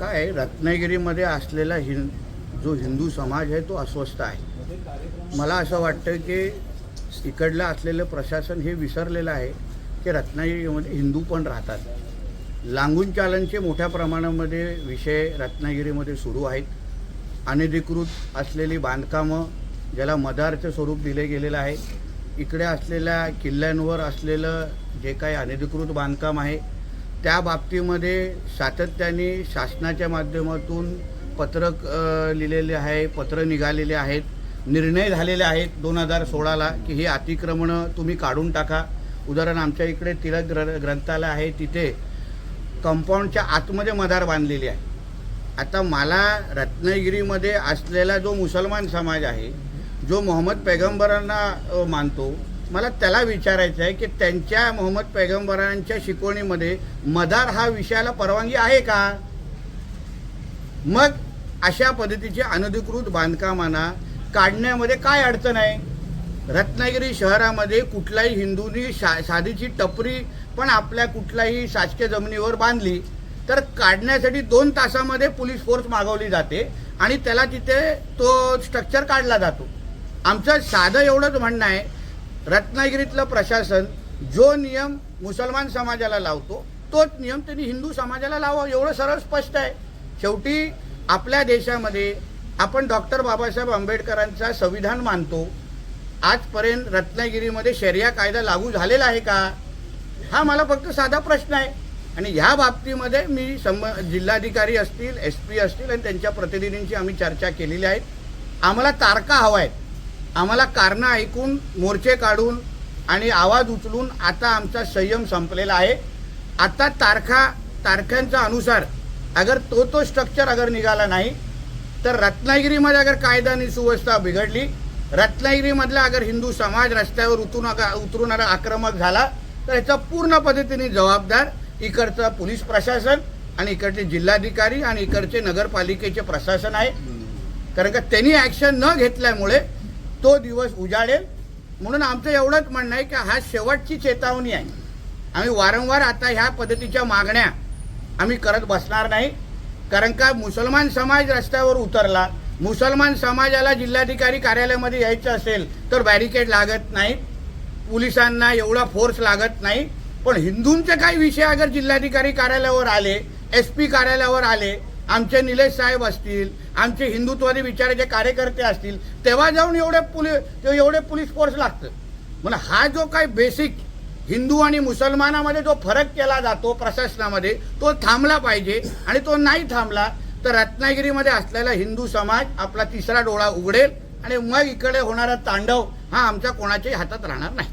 काय रत्नागिरीमध्ये असलेला हिं जो हिंदू समाज आहे तो अस्वस्थ आहे. मला असं वाटतं की इकडलं असलेलं प्रशासन हे विसरलेलं आहे की रत्नागिरीमध्ये हिंदू पण राहतात. लांगून चालनचे मोठ्या प्रमाणामध्ये विषय रत्नागिरीमध्ये सुरू आहेत. अनधिकृत असलेली बांधकामं ज्याला मदारचं स्वरूप दिले गेलेलं आहे. इकडे असलेल्या किल्ल्यांवर असलेलं जे काही अनधिकृत बांधकाम आहे त्या बाबतीमध्ये सातत्याने शासनाच्या माध्यमातून पत्रक लिहिलेले आहे पत्र निघालेले आहेत. निर्णय झालेले आहेत दोन हजार सोळाला की ही अतिक्रमणं तुम्ही काढून टाका. उदाहरण आमच्या इकडे तिलक ग्र ग्रंथालय आहे. तिथे कंपाऊंडच्या आतमध्ये मदार बांधलेली आहे. आता मला रत्नागिरीमध्ये असलेला जो मुसलमान समाज आहे जो मोहम्मद पैगंबरांना मानतो मला त्याला विचारायचं आहे की त्यांच्या मोहम्मद पैगंबरांच्या शिकवणीमध्ये मदार हा विषयाला परवानगी आहे का? मग अशा पद्धतीचे अनधिकृत बांधकामांना काढण्यामध्ये काय अडचण आहे? रत्नागिरी शहरामध्ये कुठल्याही हिंदूंनी शा साधीची टपरी पण आपल्या कुठल्याही शासकीय जमिनीवर बांधली. तर काढण्यासाठी दोन तासामध्ये पोलीस फोर्स मागवली जाते आणि त्याला तिथे तो स्ट्रक्चर काढला जातो. आमचं साधं एवढंच म्हणणं आहे रत्नागिरीतलं प्रशासन जो नियम मुसलमान समाजाला लावतो तोच नियम त्यांनी हिंदू समाजाला लावा एवढं सरळ स्पष्ट आहे. शेवटी आपल्या देशामध्ये आपण डॉक्टर बाबासाहेब आंबेडकरांचा संविधान मानतो. आजपर्यंत रत्नागिरीमध्ये शर्या कायदा लागू झालेला आहे का? हा मला फक्त साधा प्रश्न आहे. आणि ह्या बाबतीमध्ये मी संब जिल्हाधिकारी असतील एस पी असतील आणि त्यांच्या प्रतिनिधींची आम्ही चर्चा केलेली आहे. आम्हाला तारका हवा आहेत. आम्हाला कारणं ऐकून मोर्चे काढून आणि आवाज उचलून आता आमचा संयम संपलेला आहे. आता तारखा तारखांच्या अनुसार अगर तो तो स्ट्रक्चर अगर निघाला नाही तर रत्नागिरीमध्ये अगर कायदा आणि सुव्यवस्था बिघडली रत्नागिरीमधला अगर हिंदू समाज रस्त्यावर उतरून उतरून आक्रमक झाला तर याचा पूर्ण पद्धतीने जबाबदार इकडचं पोलीस प्रशासन आणि इकडचे जिल्हाधिकारी आणि इकडचे नगरपालिकेचे प्रशासन आहे. कारण का त्यांनी ॲक्शन न घेतल्यामुळे तो दिवस उजाडेल म्हणून आमचं एवढंच म्हणणं आहे की हा शेवटची चेतावणी आहे. आम्ही वारंवार आता ह्या पद्धतीच्या मागण्या आम्ही करत बसणार नाही. कारण का मुसलमान समाज रस्त्यावर उतरला मुसलमान समाजाला जिल्हाधिकारी कार्यालयामध्ये यायचं असेल तर बॅरिकेड लागत नाही. पोलिसांना एवढा फोर्स लागत नाही. पण हिंदूंचे काही विषय अगर जिल्हाधिकारी कार्यालयावर आले एस पी कार्यालयावर आले आमचे निलेश साहेब असतील आमचे हिंदुत्वादी विचाराचे कार्यकर्ते असतील तेव्हा जाऊन एवढे पोलीस एवढे पोलीस फोर्स लागतं. म्हणून हा जो काही बेसिक हिंदू आणि मुसलमानामध्ये जो फरक केला जातो प्रशासनामध्ये तो थांबला पाहिजे. आणि तो नाही थांबला तर रत्नागिरीमध्ये असलेला हिंदू समाज आपला तिसरा डोळा उघडेल आणि मग इकडे होणारा तांडव हा आमच्या कोणाच्याही हातात राहणार नाही.